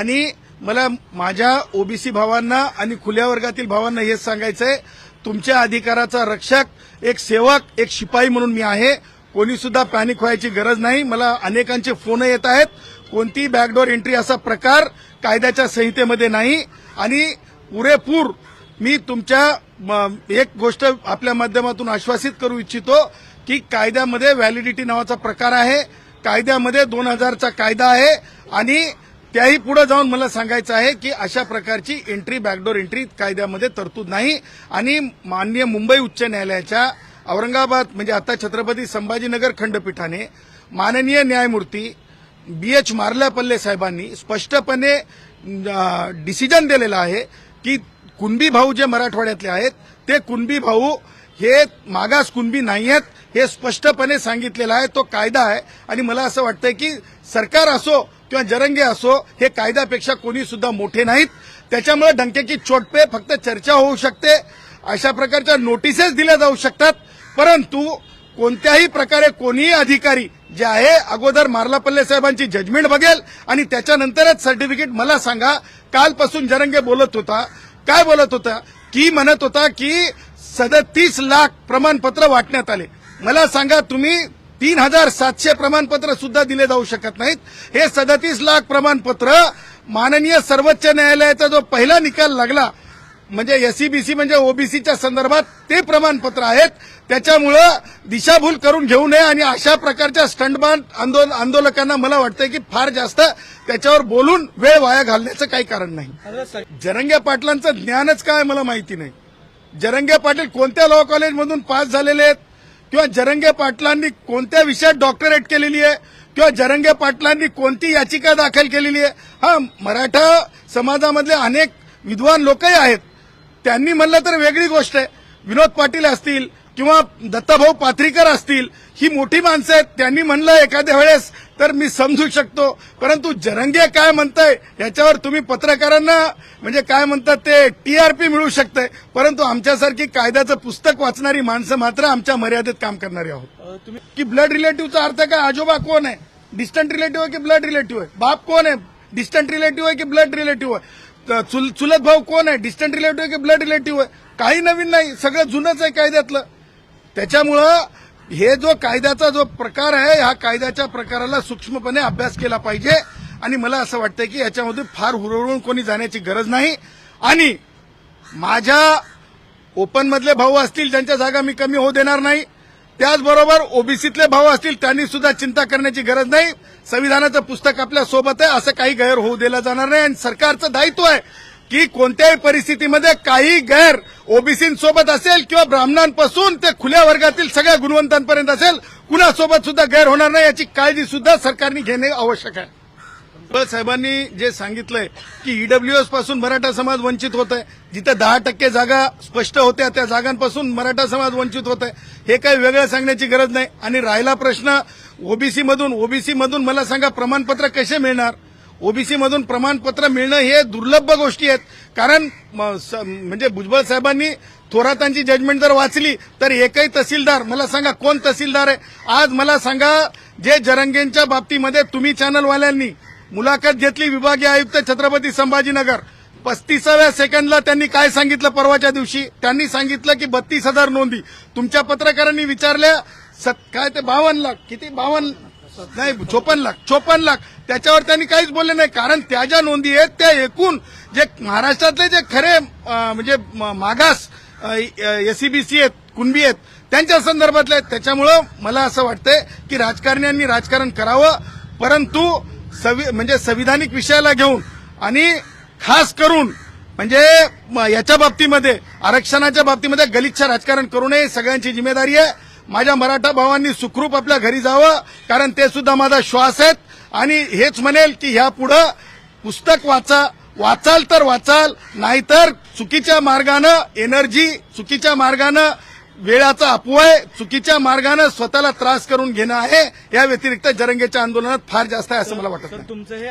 आणि मला माझ्या ओबीसी भावांना आणि खुल्या वर्गातील भावांना हेच सांगायचंय तुमच्या अधिकाराचा रक्षक एक सेवक एक शिपाई म्हणून मी आहे. कोणी सुद्धा पॅनिक व्हायची गरज नाही. मला अनेकांचे फोन येत आहेत. कोणती बॅकडोर एंट्री असा प्रकार कायद्याच्या संहितेमध्ये नाही. आणि पुरेपूर मी तुमच्या म, एक गोष्ट आपल्या माध्यमातून आश्वासित करू इच्छितो की कायद्यामध्ये व्हॅलिडिटी नावाचा प्रकार आहे. कायद्यामध्ये दोन हजारचा कायदा आहे. आणि त्याही पुढे जाऊन मला सांगायचं आहे की अशा प्रकारची एंट्री बॅकडोर एंट्री कायद्यामध्ये तरतूद नाही. आणि माननीय मुंबई उच्च न्यायालयाच्या औरंगाबाद म्हणजे आता छत्रपती संभाजीनगर खंडपीठाने माननीय न्यायमूर्ती बी एच मार्ल्यापल्ले साहेबांनी स्पष्टपणे डिसिजन दिलेलं आहे की कुणबी भाऊ जे मराठवाड्यातले आहेत ते कुणबी भाऊ हे मागास कुणबी नाही आहेत हे स्पष्टपणे सांगितलेलं आहे तो कायदा आहे. आणि मला असं वाटतंय की सरकार असो किंवा जरंगे असो हे कायद्यापेक्षा कोणी सुद्धा मोठे नाहीत. त्याच्यामुळे डंक्याची चोटपे फक्त चर्चा होऊ शकते. अशा प्रकारच्या नोटिसेस दिल्या जाऊ शकतात. परंतु कोणत्याही प्रकारे कोणीही अधिकारी जे आहे अगोदर मार्लापल्ले साहेबांची जजमेंट बघेल आणि त्याच्यानंतरच सर्टिफिकेट मला सांगा. कालपासून जरंगे बोलत होता. काय बोलत होता? की म्हणत होता की सदतीस लाख प्रमाणपत्र वाटण्यात आले. मला सांगा तुम्ही तीन हजार सातशे प्रमाणपत्र सुद्धा दिले जाऊ शकत नाहीत. हे सदतीस लाख प्रमाणपत्र माननीय सर्वोच्च न्यायालयाचा जो पहिला निकाल लागला म्हणजे एसईबीसी म्हणजे ओबीसीच्या संदर्भात ते प्रमाणपत्र आहेत. त्याच्यामुळं दिशाभूल करून घेऊ नये आणि अशा प्रकारच्या स्टंटबान आंदोल आंदोलकांना मला वाटतंय की फार जास्त त्याच्यावर बोलून वेळ वाया घालण्याचं काही कारण नाही. जरंगे पाटलांचं ज्ञानच काय मला माहिती नाही. जरंगे पाटील कोणत्या लॉ कॉलेजमधून पास झालेले आहेत? किंवा जरंगे पाटलांनी कोणत्या विषयात डॉक्टरेट केलेली आहे? किंवा जरंगे पाटलांनी कोणती याचिका दाखल केलेली आहे? हा मराठा समाजामधले अनेक विद्वान लोकही आहेत. त्यांनी म्हणलं तर वेगळी गोष्ट आहे. विनोद पाटील असतील किंवा दत्ताभाऊ पाथरीकर असतील ही मोठी माणसं आहेत त्यांनी म्हणलं एखाद्या वेळेस तर मी समजू शकतो. परंतु जरंगे काय म्हणताय याच्यावर तुम्ही पत्रकारांना म्हणजे काय म्हणतात ते टीआरपी मिळू शकतंय. परंतु आमच्यासारखी कायद्याचं पुस्तक वाचणारी माणसं मात्र आमच्या मर्यादेत काम करणारी आहोत. की ब्लड रिलेटिव्हचा अर्थ काय? आजोबा कोण आहे? डिस्टंट रिलेटिव्ह आहे की ब्लड रिलेटिव्ह आहे? बाप कोण आहे? डिस्टंट रिलेटिव्ह आहे की ब्लड रिलेटिव्ह आहे? चुलत भाऊ कोण आहे? डिस्टंट रिलेटिव्ह आहे की ब्लड रिलेटिव्ह आहे? काही नवीन नाही सगळं जुनंच आहे कायद्यातलं. त्याच्यामुळं हे जो कायद्याचा जो प्रकार आहे ह्या कायद्याच्या प्रकाराला सूक्ष्मपणे अभ्यास केला पाहिजे. आणि मला असं वाटतं की याच्यामध्ये फार हुरळून कोणी जाण्याची गरज नाही. आणि माझ्या ओपनमधले भाऊ असतील ज्यांच्या जागा मी कमी होऊ देणार नाही. त्याचबरोबर ओबीसीतले भाऊ असतील त्यांनी सुद्धा चिंता करण्याची गरज नाही. संविधानाचं पुस्तक आपल्यासोबत आहे असं काही गैर होऊ दिला जाणार नाही. आणि सरकारचं दायित्व आहे की कोणत्याही परिस्थितीमध्ये काही गैर ओबीसींसोबत असेल किंवा ब्राह्मणांपासून ते खुल्या वर्गातील सगळ्या गुणवंतांपर्यंत असेल कुणासोबत सुद्धा गैर होणार नाही याची काळजी सुद्धा सरकारने घेणे आवश्यक आहे. साहेबांनी जे सांगितलंय की ईडब्ल्यूएसपासून मराठा समाज वंचित होत आहे जिथं दहा टक्के जागा स्पष्ट होत्या त्या जागांपासून मराठा समाज वंचित होत आहे हे काही वेगळं सांगण्याची गरज नाही. आणि राहिला प्रश्न ओबीसी मधून ओबीसी मधून मला सांगा प्रमाणपत्र कसे मिळणार? ओबीसी मधून प्रमाणपत्र मिळणं हे दुर्लभ गोष्टी आहेत. कारण म, स- म्हणजे भुजबळ साहेबांनी थोरातांची जजमेंट जर वाचली तर एकही तहसीलदार मला सांगा कोण तहसीलदार आहे? आज मला सांगा जे जरंगेंच्या बाबतीमध्ये तुम्ही चॅनलवाल्यांनी मुलाखत घेतली विभागीय आयुक्त छत्रपती संभाजीनगर. पस्तीसाव्या सेकंडला त्यांनी काय सांगितलं परवाच्या दिवशी? त्यांनी सांगितलं की बत्तीस हजार नोंदी. तुमच्या पत्रकारांनी विचारल्या सत काय ते बावन्न लाख किती? बावन्न नाही चोपन्न लाख चोपन्न लाख. त्याच्यावर त्यांनी काहीच बोलले नाही. कारण त्या ज्या नोंदी आहेत त्या एकूण जे महाराष्ट्रातले जे खरे म्हणजे म- मागास एसीबीसी आहेत कुणबी आहेत त्यांच्या संदर्भातले आहेत. त्याच्यामुळं मला असं वाटतंय की राजकारण्यांनी राजकारण करावं परंतु सवि म्हणजे संविधानिक विषयाला घेऊन आणि खास करून म्हणजे म- याच्या बाबतीमध्ये आरक्षणाच्या बाबतीमध्ये गलिच्छ राजकारण करू नये सगळ्यांची जिम्मेदारी आहे. माझ्या मराठा भावांनी सुखरूप आपल्या घरी जावं कारण ते सुद्धा माझा श्वास आहेत. आणि हेच म्हणेल की ह्या पुढं पुस्तक वाचा वाचाल तर वाचाल नाहीतर चुकीच्या मार्गानं एनर्जी चुकीच्या मार्गानं वेळाचा अपवय चुकीच्या मार्गानं स्वतःला त्रास करून घेणं आहे. या व्यतिरिक्त जरंगेच्या आंदोलनात फार जास्त आहे असं मला वाटतं तुमचं हे